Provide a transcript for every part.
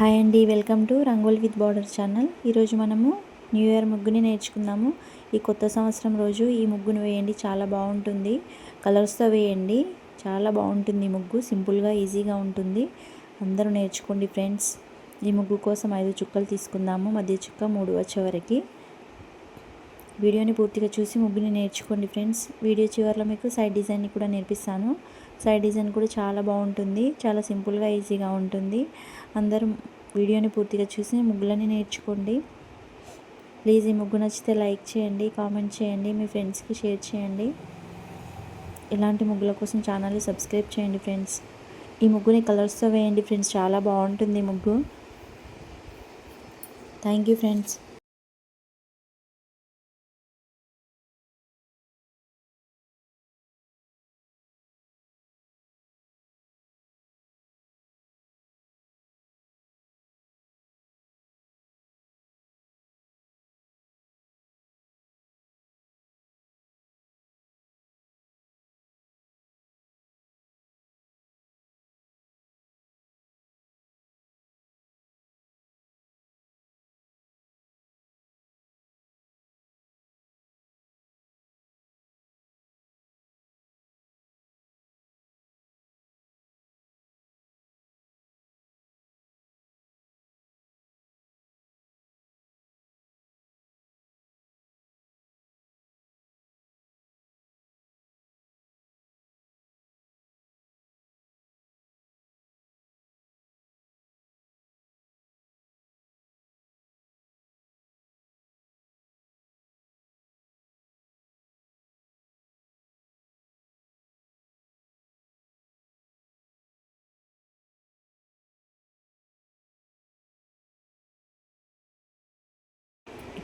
Hi అండి welcome to rangoli with border channel. ఈరోజు మనము న్యూ ఇయర్ ముగ్గుని నేర్చుకున్నాము. ఈ కొత్త సంవత్సరం రోజు ఈ ముగ్గును వేయండి చాలా బాగుంటుంది. కలర్స్తో వేయండి చాలా బాగుంటుంది ఈ ముగ్గు సింపుల్గా ఈజీగా ఉంటుంది. అందరూ నేర్చుకోండి ఫ్రెండ్స్. ఈ ముగ్గు కోసం ఐదు చుక్కలు తీసుకుందాము మధ్య చుక్క మూడు వచ్చే వరకు. వీడియోని పూర్తిగా చూసి ముగ్గుని నేర్చుకోండి ఫ్రెండ్స్. వీడియో చివరిలో మీకు సైడ్ డిజైన్ని కూడా నేర్పిస్తాను. సైడ్ డిజైన్ కూడా చాలా బాగుంటుంది. చాలా సింపుల్గా ఈజీగా ఉంటుంది. అందరూ వీడియోని పూర్తిగా చూసి ముగ్గులని నేర్చుకోండి. ప్లీజ్ ఈ ముగ్గు నచ్చితే లైక్ చేయండి కామెంట్ చేయండి మీ ఫ్రెండ్స్కి షేర్ చేయండి. ఇలాంటి ముగ్గుల కోసం ఛానల్ని సబ్స్క్రైబ్ చేయండి ఫ్రెండ్స్. ఈ ముగ్గుని కలర్స్తో వేయండి ఫ్రెండ్స్. చాలా బాగుంటుంది ముగ్గు. Thank you friends.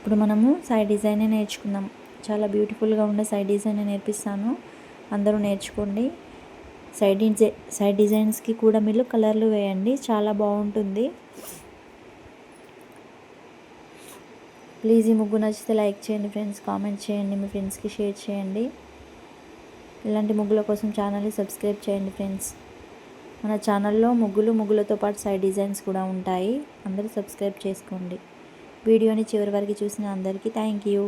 ఇప్పుడు మనము సైడ్ డిజైన్ నేర్చుకుందాం. చాలా బ్యూటిఫుల్గా ఉండే సైడ్ డిజైన్ నేర్పిస్తాను. అందరూ నేర్చుకోండి. సైడ్ డిజై సైడ్ డిజైన్స్కి కూడా మీరు కలర్లు వేయండి. చాలా బాగుంటుంది. ప్లీజ్ ఈ ముగ్గు నచ్చితే లైక్ చేయండి ఫ్రెండ్స్ కామెంట్ చేయండి మీ ఫ్రెండ్స్కి షేర్ చేయండి. ఇలాంటి ముగ్గుల కోసం ఛానల్ని సబ్స్క్రైబ్ చేయండి ఫ్రెండ్స్ మన ఛానల్లో ముగ్గులు ముగ్గులతో పాటు సైడ్ డిజైన్స్ కూడా ఉంటాయి. అందరూ సబ్స్క్రైబ్ చేసుకోండి. వీడియోని చివరి వరకు చూసిన అందరికీ థ్యాంక్ యూ.